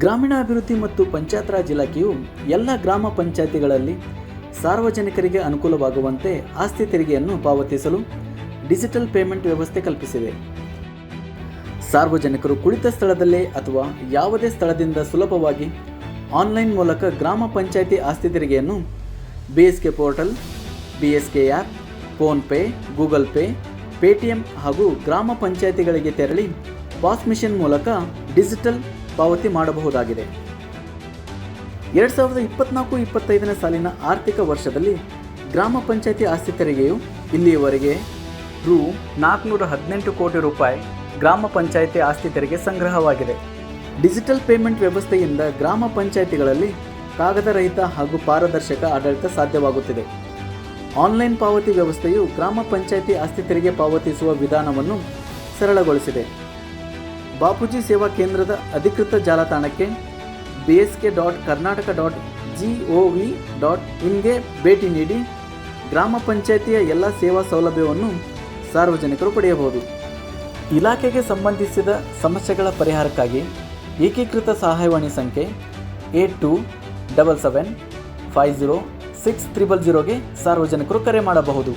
ಗ್ರಾಮೀಣಾಭಿವೃದ್ಧಿ ಮತ್ತು ಪಂಚಾಯತ್ ರಾಜ್ ಇಲಾಖೆಯು ಎಲ್ಲ ಗ್ರಾಮ ಪಂಚಾಯತಿಗಳಲ್ಲಿ ಸಾರ್ವಜನಿಕರಿಗೆ ಅನುಕೂಲವಾಗುವಂತೆ ಆಸ್ತಿ ತೆರಿಗೆಯನ್ನು ಪಾವತಿಸಲು ಡಿಜಿಟಲ್ ಪೇಮೆಂಟ್ ವ್ಯವಸ್ಥೆ ಕಲ್ಪಿಸಿದೆ. ಸಾರ್ವಜನಿಕರು ಕುಳಿತ ಸ್ಥಳದಲ್ಲೇ ಅಥವಾ ಯಾವುದೇ ಸ್ಥಳದಿಂದ ಸುಲಭವಾಗಿ ಆನ್ಲೈನ್ ಮೂಲಕ ಗ್ರಾಮ ಪಂಚಾಯಿತಿ ಆಸ್ತಿ ತೆರಿಗೆಯನ್ನು B S K portal B S K app, PhonePe, Google Pay, Paytm ಹಾಗೂ ಗ್ರಾಮ ಪಂಚಾಯಿತಿಗಳಿಗೆ ತೆರಳಿ ಪಾಸ್ ಮಿಷನ್ ಮೂಲಕ ಡಿಜಿಟಲ್ ಪಾವತಿ ಮಾಡಬಹುದಾಗಿದೆ. ಎರಡು ಸಾವಿರದ ಇಪ್ಪತ್ನಾಲ್ಕು ಇಪ್ಪತ್ತೈದನೇ ಸಾಲಿನ ಆರ್ಥಿಕ ವರ್ಷದಲ್ಲಿ ಗ್ರಾಮ ಪಂಚಾಯಿತಿ ಆಸ್ತಿ ತೆರಿಗೆಯು ಇಲ್ಲಿಯವರೆಗೆ ರು ನಾಲ್ಕುನೂರ ಹದಿನೆಂಟು ಕೋಟಿ ರೂಪಾಯಿ ಗ್ರಾಮ ಪಂಚಾಯಿತಿ ಆಸ್ತಿ ತೆರಿಗೆ ಸಂಗ್ರಹವಾಗಿದೆ. ಡಿಜಿಟಲ್ ಪೇಮೆಂಟ್ ವ್ಯವಸ್ಥೆಯಿಂದ ಗ್ರಾಮ ಪಂಚಾಯಿತಿಗಳಲ್ಲಿ ಕಾಗದರಹಿತ ಹಾಗೂ ಪಾರದರ್ಶಕ ಆಡಳಿತ ಸಾಧ್ಯವಾಗುತ್ತಿದೆ. ಆನ್ಲೈನ್ ಪಾವತಿ ವ್ಯವಸ್ಥೆಯು ಗ್ರಾಮ ಪಂಚಾಯಿತಿ ಆಸ್ತಿ ತೆರಿಗೆ ಪಾವತಿಸುವ ವಿಧಾನವನ್ನು ಸರಳಗೊಳಿಸಿದೆ. ಬಾಪೂಜಿ ಸೇವಾ ಕೇಂದ್ರದ ಅಧಿಕೃತ ಜಾಲತಾಣಕ್ಕೆ B S K dot Karnataka dot G O V dot ಇನ್ಗೆ ಭೇಟಿ ನೀಡಿ ಗ್ರಾಮ ಪಂಚಾಯಿತಿಯ ಎಲ್ಲ ಸೇವಾ ಸೌಲಭ್ಯವನ್ನು ಸಾರ್ವಜನಿಕರು ಪಡೆಯಬಹುದು. ಇಲಾಖೆಗೆ ಸಂಬಂಧಿಸಿದ ಸಮಸ್ಯೆಗಳ ಪರಿಹಾರಕ್ಕಾಗಿ ಏಕೀಕೃತ ಸಹಾಯವಾಣಿ ಸಂಖ್ಯೆ eight two double seven five zero six triple ಜೀರೋಗೆ ಸಾರ್ವಜನಿಕರು ಕರೆ ಮಾಡಬಹುದು.